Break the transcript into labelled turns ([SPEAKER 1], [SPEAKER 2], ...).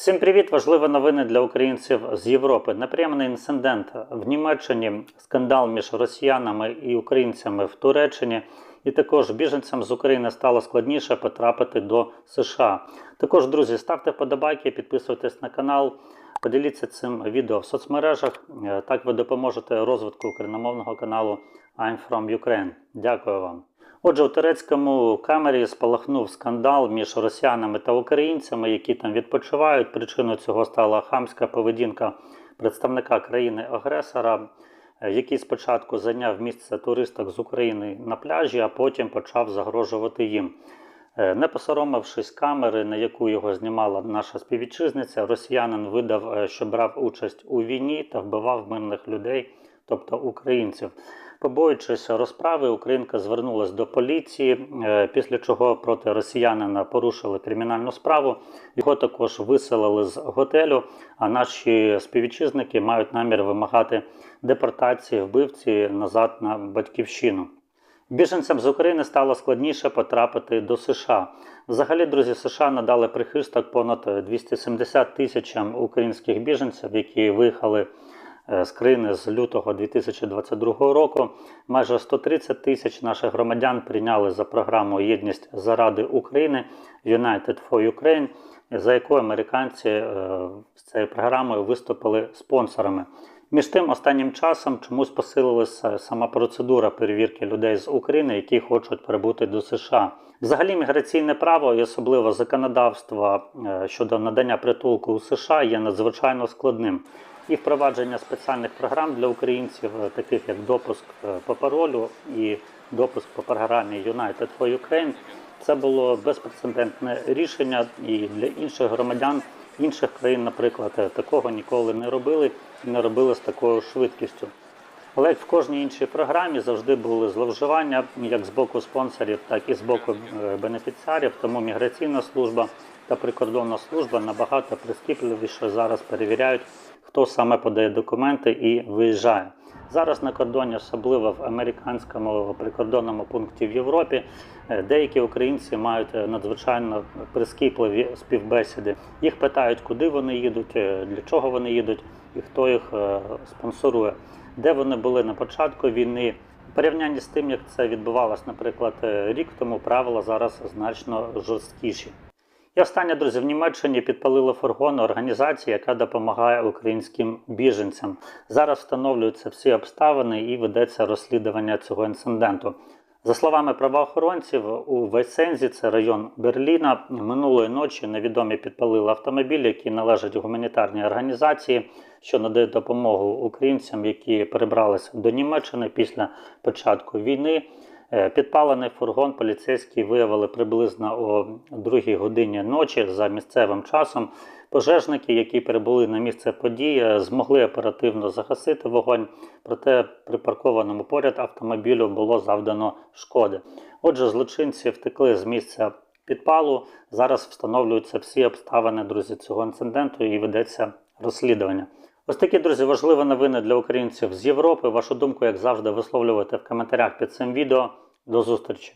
[SPEAKER 1] Всім привіт! Важливі новини для українців з Європи. Неприємний інцидент в Німеччині, скандал між росіянами і українцями в Туреччині. І також біженцям з України стало складніше потрапити до США. Також, друзі, ставте вподобайки, підписуйтесь на канал, поділіться цим відео в соцмережах. Е, Так ви допоможете розвитку україномовного каналу I'm from Ukraine. Дякую вам. Отже, у турецькому камері спалахнув скандал між росіянами та українцями, які там відпочивають. Причиною цього стала хамська поведінка представника країни-агресора, е, який спочатку зайняв місце туристок з України на пляжі, а потім почав загрожувати їм. Е, Не посоромившись камери, на яку його знімала наша співвітчизниця, росіянин видав, е, що брав участь у війні та вбивав мирних людей, тобто українців. Побоюючись розправи, Українка звернулася до поліції, е, після чого проти росіянина порушили кримінальну справу. Його також виселили з готелю. А наші співвітчизники мають намір вимагати депортації вбивці назад на батьківщину. Біженцям з України стало складніше потрапити до США. Взагалі, друзі, США надали прихисток понад 270 тисячам українських біженців, які виїхали е, з країни з лютого 2022 року. Майже 130 тисяч наших громадян прийняли за програму Єдність заради України United for Ukraine, за якою американці е, з цією програмою виступили спонсорами. Між тим, останнім часом чомусь посилилася сама процедура перевірки людей з України, які хочуть прибути до США. Взагалі, міграційне право і особливо законодавство е, щодо надання притулку у США є надзвичайно складним. І впровадження спеціальних програм для українців, е, таких як допуск е, по паролю і допуск по програмі United for Ukraine, це було безпрецедентне рішення, і для інших громадян інших країн, наприклад, е, такого ніколи не робили і не робили з такою швидкістю. Але в кожній іншій програмі завжди були зловживання як з боку спонсорів, так і з боку е, бенефіціарів. Тому міграційна служба та прикордонна служба набагато прискіпливіше зараз перевіряють, хто саме подає документи і виїжджає. Зараз на кордоні, особливо в американському прикордонному пункті в Європі, е, деякі українці мають е, надзвичайно прискіпливі співбесіди. Їх питають, куди вони їдуть, е, для чого вони їдуть і хто їх спонсорує, де вони були на початку війни. В порівнянні з тим, як це відбувалось, наприклад, рік тому правила зараз значно жорсткіші. І останнє, друзі, в Німеччині підпалили фургон організації, яка допомагає українським біженцям. Зараз встановлюються всі обставини і ведеться розслідування цього інциденту. За словами правоохоронців, у Вейсензі, це район Берліна, минулої ночі невідомі підпалили автомобіль, який належить гуманітарній організації, що надає допомогу українцям, які перебралися до Німеччини після початку війни. Е, Підпалений фургон поліцейські виявили приблизно о 2 годині ночі за місцевим часом. Пожежники, які прибули на місце події, змогли оперативно загасити вогонь, проте припаркованому поряд автомобілю було завдано шкоди. Отже, злочинці втекли з місця підпалу. Зараз встановлюються всі обставини друзі цього інциденту і ведеться розслідування. Ось такі друзі, важливі новини для українців з Європи. Вашу думку, як завжди, висловлювати в коментарях під цим відео. До зустрічі!